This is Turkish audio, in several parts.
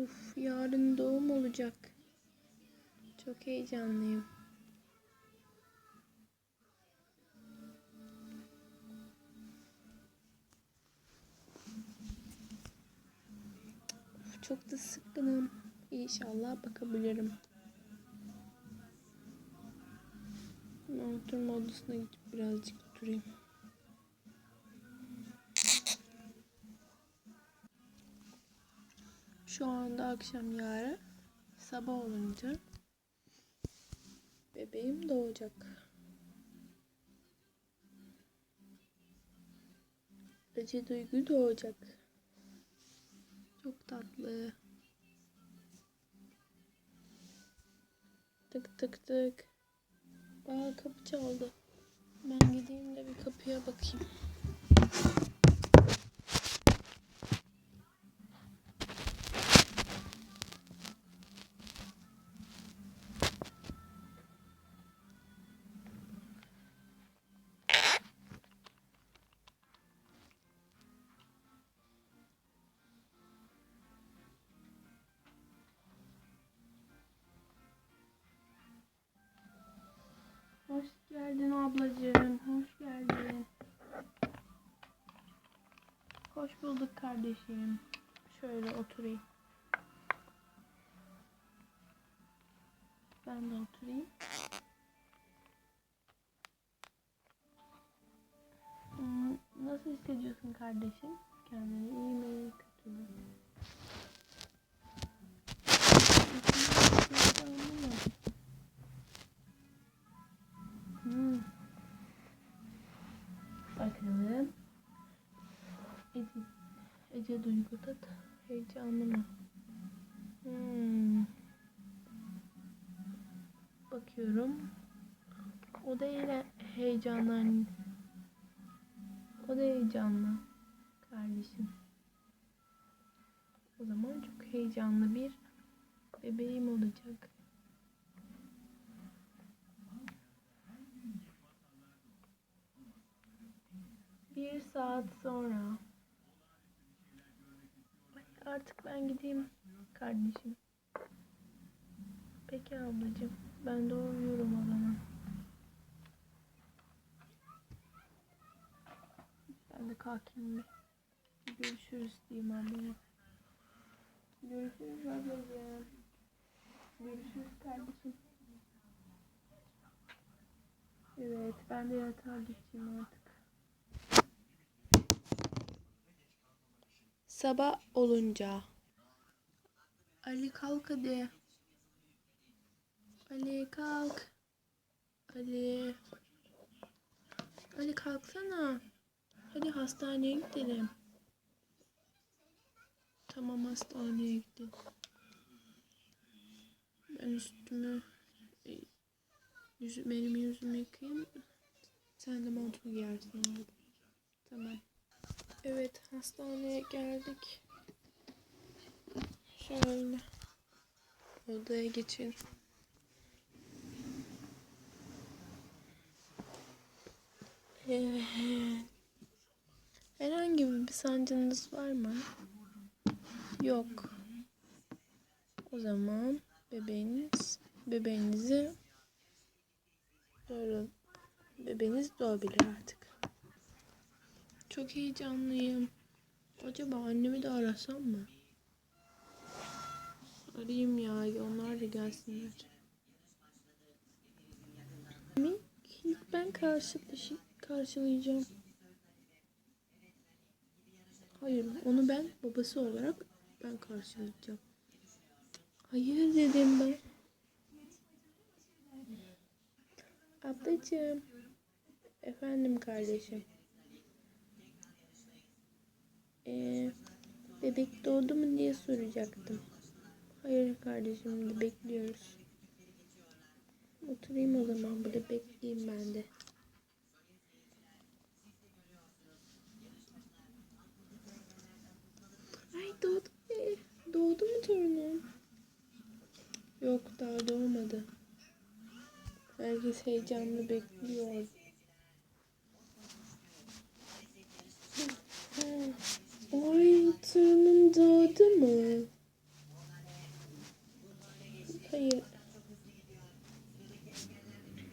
Uf yarın doğum olacak. Çok heyecanlıyım. Uf, çok da sıkkınım. İnşallah bakabilirim. Oturma odasına gidip birazcık oturayım. Şu anda akşam yarı sabah olunca bebeğim doğacak. Ece Duygu doğacak. Çok tatlı. Tık tık tık. Aa kapı çaldı. Ben gideyim de bir kapıya bakayım. Geldin ablacığım. Hoş geldin. Hoş bulduk kardeşim. Şöyle oturayım. Ben de oturayım. Hmm, Nasıl hissediyorsun kardeşim? Kendini iyi mi, kötü mü? Ece Duygu da heyecanlı mı? Hmm. Bakıyorum. O da yine heyecanlı. O da heyecanlı. Kardeşim. O zaman çok heyecanlı bir bebeğim olacak. Bir saat sonra. Artık ben gideyim kardeşim. Peki ablacığım. Ben de uyuyorum o zaman. Ben de kalkayım bir. Görüşürüz diyeyim ablaya. Görüşürüz ablacığım. Görüşürüz kardeşim. Evet ben de yatağa gideceğim artık. Sabah olunca. Ali kalk hadi. Ali kalk. Ali. Ali kalksana. Hadi hastaneye gidelim. Tamam hastaneye gidelim. Ben üstümü e, yüzü, benim yüzümü yıkayayım. Sen de montunu giyersin. Tamam. Evet hastaneye geldik. Şöyle odaya geçelim. Evet. Herhangi bir sancınız var mı? Yok. O zaman bebeğiniz bebeğinizi böyle bebeğiniz doğabilir artık. Çok heyecanlıyım. Acaba annemi de arasam mı? Arayayım ya. Onlar da gelsinler. İlk, ben karşılaşı, karşılayacağım. Hayır, onu ben babası olarak ben karşılayacağım. Hayır dedim ben. Ablacığım. Efendim kardeşim. Ee, bebek doğdu mu diye soracaktım. Hayır kardeşim de bekliyoruz. Oturayım o zaman burada bekleyeyim ben de. Ay doğdu mu? Doğdu mu torunum? Yok daha doğmadı. Herkes heyecanlı bekliyor. Hayır.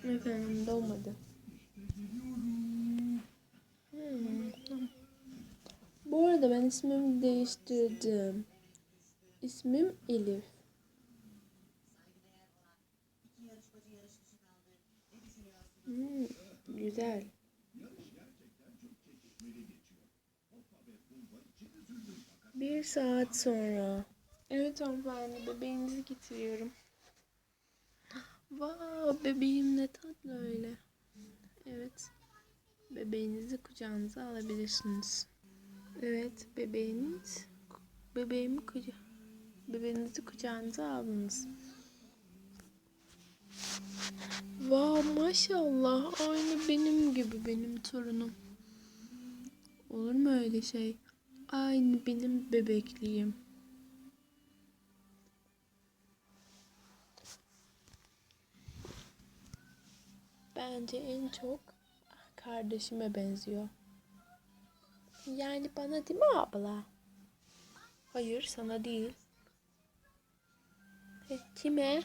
Efendim dolmadı. Hmm. Bu arada ben ismimi değiştirdim. İsmim Elif. Hmm, güzel. Bir saat sonra. Evet hanımefendi bebeğinizi getiriyorum. Vay bebeğim ne tatlı öyle. Evet. Bebeğinizi kucağınıza alabilirsiniz. Evet bebeğiniz bebeğimi kuca bebeğinizi kucağınıza aldınız. Vay maşallah aynı benim gibi benim torunum. Olur mu öyle şey? Aynı benim bebekliğim. Bence en çok kardeşime benziyor. Yani bana değil mi abla? Hayır sana değil. E, kime?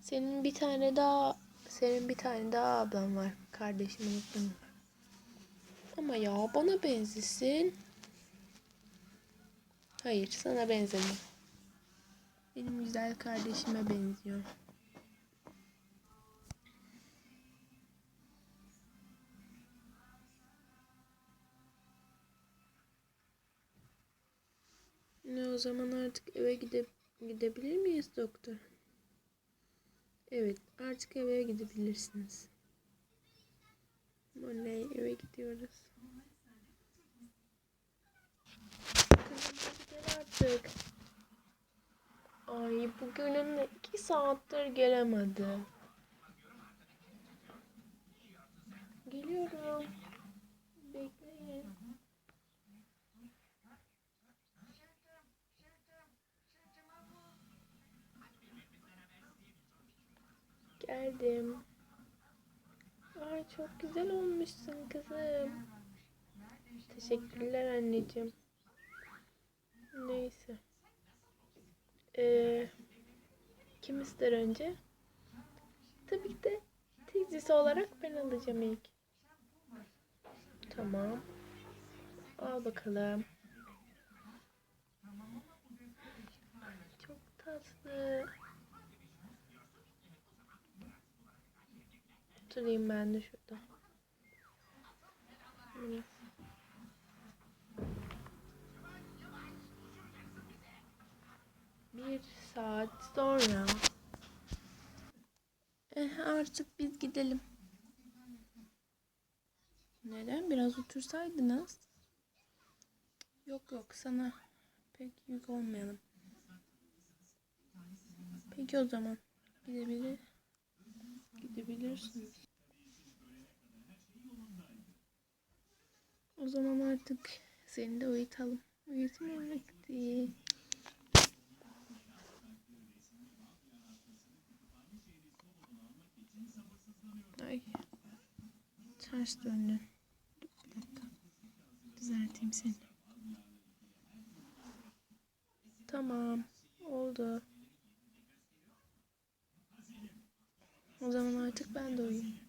Senin bir tane daha senin bir tane daha ablan var. Kardeşim unuttum. Ama ya bana benzesin. Hayır sana benzemiyor. Benim güzel kardeşime benziyor. Ne o zaman artık eve gide gidebilir miyiz doktor? Evet artık eve gidebilirsiniz. Oley eve gidiyoruz. Artık. Ay bugünün iki saattir gelemedi. Geliyorum. Geldim. Ay çok güzel olmuşsun kızım. Teşekkürler anneciğim. Neyse. Ee, kim ister önce? Tabii ki de teyzesi olarak ben alacağım ilk. Tamam. Al bakalım. Çok tatlı. Oturayım ben de şurada. Bir saat sonra. Eh, artık biz gidelim. Neden? Biraz otursaydınız. Yok yok sana pek yük olmayalım. Peki o zaman gidebilir gidebilirsiniz. O zaman artık seni de uyutalım. Uyutma vakti. Ay. Ters döndün. Bir dakika. Düzelteyim seni. Tamam. Oldu. O zaman artık ben de uyuyayım.